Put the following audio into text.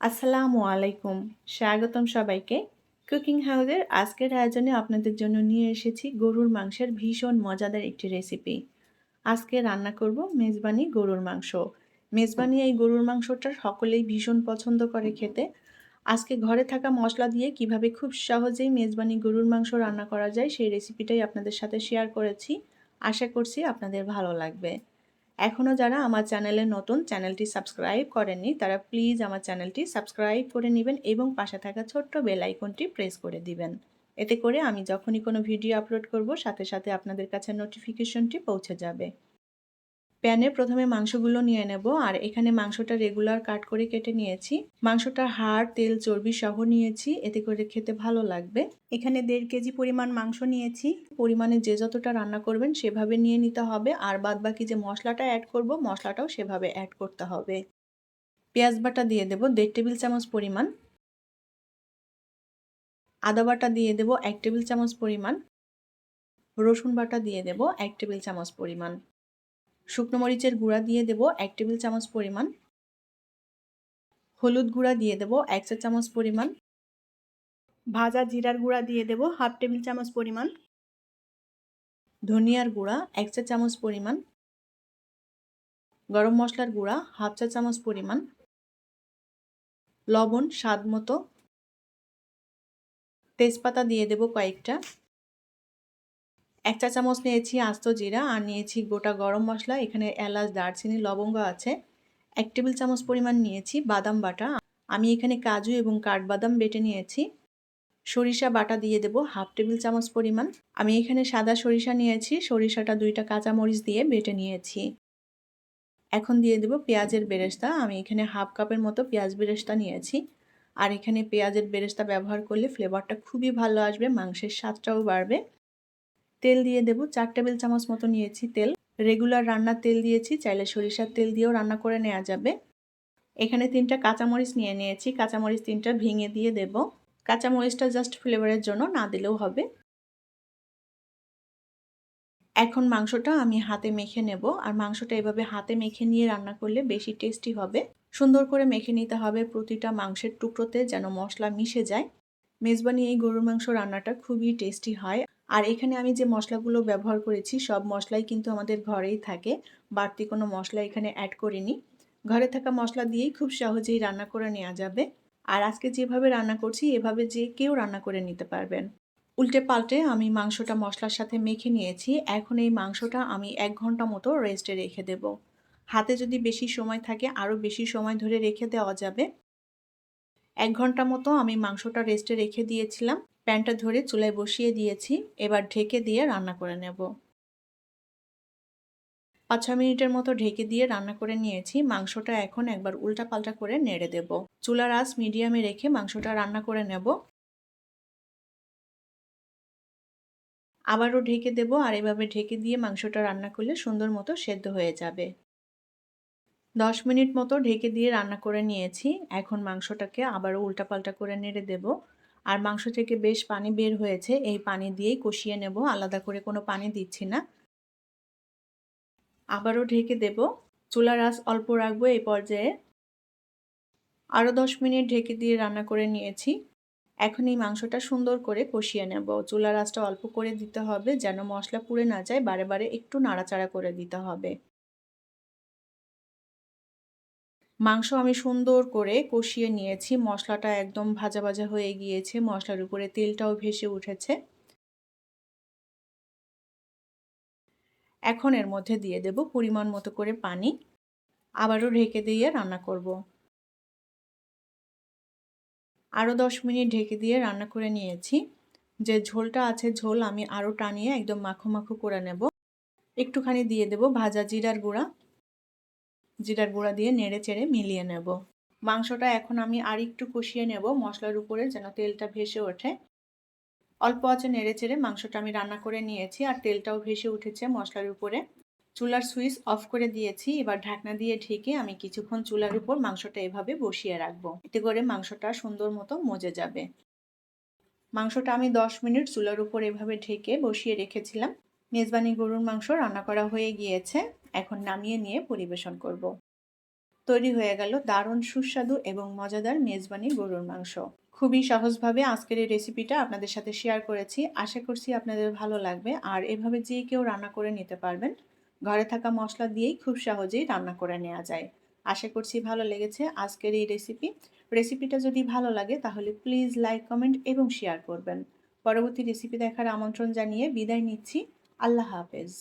আসসালামু আলাইকুম। স্বাগতম সবাইকে। কুকিং হাউসের আজকের আয়োজনে আপনাদের জন্য নিয়ে এসেছি গরুর মাংসের ভীষণ মজাদার একটি রেসিপি। আজকে রান্না করব মেজবানি গরুর মাংস। মেজবানি এই গরুর মাংসটা সকলেই ভীষণ পছন্দ করে খেতে। আজকে ঘরে থাকা মশলা দিয়ে কীভাবে খুব সহজেই মেজবানি গরুর মাংস রান্না করা যায় সেই রেসিপিটাই আপনাদের সাথে শেয়ার করেছি। আশা করছি আপনাদের ভালো লাগবে। এখনও যারা আমার চ্যানেলে নতুন, চ্যানেলটি সাবস্ক্রাইব করেননি, তারা প্লিজ আমার চ্যানেলটি সাবস্ক্রাইব করে নেবেন এবং পাশে থাকা ছোট্ট বেল আইকনটি প্রেস করে দিবেন। এতে করে আমি যখনই কোনো ভিডিও আপলোড করব, সাথে সাথে আপনাদের কাছে নোটিফিকেশনটি পৌঁছে যাবে। প্যানে প্রথমে মাংসগুলো নিয়ে নেব, আর এখানে মাংসটা রেগুলার কাট করে কেটে নিয়েছি। মাংসটা হাড়, তেল, চর্বি সহ নিয়েছি, এতে করে খেতে ভালো লাগবে। এখানে দেড় কেজি পরিমাণ মাংস নিয়েছি। পরিমাণে যে যতটা রান্না করবেন সেভাবে নিয়ে নিতে হবে, আর বাদ বাকি যে মশলাটা অ্যাড করব, মশলাটাও সেভাবে অ্যাড করতে হবে। পেঁয়াজ বাটা দিয়ে দেব, দেড় টেবিল চামচ পরিমাণ। আদা বাটা দিয়ে দেব, এক টেবিল চামচ পরিমাণ। রসুন বাটা দিয়ে দেব, এক টেবিল চামচ পরিমাণ। শুকনো মরিচের গুঁড়া দিয়ে দেব এক টেবিল চামচ পরিমাণ। হলুদ গুঁড়া দিয়ে দেব এক চা চামচ পরিমাণ। ভাজা জিরার গুঁড়া দিয়ে দেব হাফ টেবিল চামচ পরিমাণ। ধনিয়ার গুঁড়া এক চা চামচ পরিমাণ। গরম মশলার গুঁড়া হাফ চা চামচ পরিমাণ। লবণ স্বাদ মতো। তেজপাতা দিয়ে দেব কয়েকটা। এক চা চামচ নিয়েছি আস্ত জিরা আর নিয়েছি গোটা গরম মশলা, এখানে এলাচ, দারচিনি, লবঙ্গ আছে। এক টেবিল চামচ পরিমাণ নিয়েছি বাদাম বাটা। আমি এখানে কাজু এবং কাঠবাদাম বেটে নিয়েছি। সরিষা বাটা দিয়ে দেব হাফ টেবিল চামচ পরিমাণ। আমি এখানে সাদা সরিষা নিয়েছি, সরিষাটা দুইটা কাঁচামরিচ দিয়ে বেটে নিয়েছি। এখন দিয়ে দেব পেঁয়াজের বেরেস্তা। আমি এখানে হাফ কাপের মতো পেঁয়াজ বেরেস্তা নিয়েছি। আর এখানে পেঁয়াজের বেরেস্তা ব্যবহার করলে ফ্লেভারটা খুবই ভালো আসবে, মাংসের স্বাদটাও বাড়বে। তেল দিয়ে দেব। চার টেবিল চামচ মতো নিয়েছি তেল। রেগুলার রান্নার তেল দিয়েছি, চাইলে সরিষার তেল দিয়েও রান্না করে নেওয়া যাবে। এখানে তিনটা কাঁচামরিচ নিয়ে নিয়েছি। কাঁচামরিচ তিনটা ভেঙে দিয়ে দেব। কাঁচামরিচটা জাস্ট ফ্লেভারের জন্য না দিলেও হবে। এখন মাংসটা আমি হাতে মেখে নেব। আর মাংসটা এভাবে হাতে মেখে নিয়ে রান্না করলে বেশি টেস্টি হবে। সুন্দর করে মেখে নিতে হবে প্রতিটা মাংসের টুকরোতে যেন মশলা মিশে যায়। মেজবানি এই গরুর মাংস রান্নাটা খুবই টেস্টি হয়। আর এখানে আমি যে মশলাগুলো ব্যবহার করেছি, সব মশলাই কিন্তু আমাদের ঘরেই থাকে। বাড়তি কোনো মশলা এখানে অ্যাড করিনি। ঘরে থাকা মশলা দিয়েই খুব সহজেই রান্না করে নেওয়া যাবে। আর আজকে যেভাবে রান্না করছি, এভাবে যে কেউ রান্না করে নিতে পারবেন। উল্টে পাল্টে আমি মাংসটা মশলার সাথে মেখে নিয়েছি। এখন এই মাংসটা আমি এক ঘণ্টা মতো রেস্টে রেখে দেব। হাতে যদি বেশি সময় থাকে আরও বেশি সময় ধরে রেখে দেওয়া যাবে। এক ঘণ্টা মতো আমি মাংসটা রেস্টে রেখে দিয়েছিলাম। প্যানটা ধরে চুলায় বসিয়ে দিয়েছি, এবার ঢেকে দিয়ে রান্না করে নেব। পাঁচ ছ মিনিটের মতো ঢেকে দিয়ে রান্না করে নিয়েছি, মাংসটা এখন একবার উল্টা পাল্টা করে নেড়ে দেব। চুলার আঁচ মিডিয়ামে রেখে মাংসটা রান্না করে নেব। আবারও ঢেকে দেব, আর এভাবে ঢেকে দিয়ে মাংসটা রান্না করলে সুন্দর মতো সেদ্ধ হয়ে যাবে। দশ মিনিট মতো ঢেকে দিয়ে রান্না করে নিয়েছি, এখন মাংসটাকে আবারও উল্টাপাল্টা করে নেড়ে দেব। আর মাংস থেকে বেশ পানি বের হয়েছে, এই পানি দিয়েই কষিয়ে নেব। আলাদা করে কোনো পানি দিচ্ছি না। আবারও ঢেকে দেব। চুলার আঁচ অল্প রাখব এই পর্যায়ে। আরও দশ মিনিট ঢেকে দিয়ে রান্না করে নিয়েছি। এখন এই মাংসটা সুন্দর করে কষিয়ে নেব। চুলার আঁচটা অল্প করে দিতে হবে যেন মশলা পুড়ে না যায়। বারে বারে একটু নাড়াচাড়া করে দিতে হবে। মাংস আমি সুন্দর করে কষিয়ে নিয়েছি। মশলাটা একদম ভাজা ভাজা হয়ে গিয়েছে। মশলার উপরে তেলটাও ভেসে উঠেছে। এখন এর মধ্যে দিয়ে দেব পরিমাণ মতো করে পানি। আবারও ঢেকে দিয়ে রান্না করব। আরও দশ মিনিট ঢেকে দিয়ে রান্না করে নিয়েছি। যে ঝোলটা আছে ঝোল আমি আরও টানিয়ে একদম মাখো মাখো করে নেব। একটুখানি দিয়ে দেব ভাজা জিরার গুঁড়া। জিরার গুঁড়া দিয়ে নেড়ে চেড়ে মিলিয়ে নেব। মাংসটা এখন আমি আর একটু কষিয়ে নেব মশলার উপরে যেন তেলটা ভেসে ওঠে। অল্প আছে নেড়ে চেড়ে মাংসটা আমি রান্না করে নিয়েছি আর তেলটাও ভেসে উঠেছে মশলার উপরে। চুলার সুইচ অফ করে দিয়েছি, এবার ঢাকনা দিয়ে ঢেকে আমি কিছুক্ষণ চুলার উপর মাংসটা এভাবে বসিয়ে রাখব। এতে করে মাংসটা সুন্দর মতো মজে যাবে। মাংসটা আমি দশ মিনিট চুলার উপর এভাবে ঢেকে বসিয়ে রেখেছিলাম। মেজবানি গরুর মাংস রান্না করা হয়ে গিয়েছে। এখন নামিয়ে নিয়ে পরিবেশন করব। তৈরি হয়ে গেল দারুণ সুস্বাদু এবং মজাদার মেজবানি গরুর মাংস। খুবই সহজভাবে আজকের এই রেসিপিটা আপনাদের সাথে শেয়ার করেছি। আশা করছি আপনাদের ভালো লাগবে। আর এভাবে যে কেউ রান্না করে নিতে পারবেন, ঘরে থাকা মশলা দিয়েই খুব সহজেই রান্না করে নেওয়া যায়। আশা করছি ভালো লেগেছে আজকের এই রেসিপি রেসিপিটা যদি ভালো লাগে তাহলে প্লিজ লাইক কমেন্ট এবং শেয়ার করবেন। পরবর্তী রেসিপি দেখার আমন্ত্রণ জানিয়ে বিদায় নিচ্ছি। আল্লাহ হাফেজ।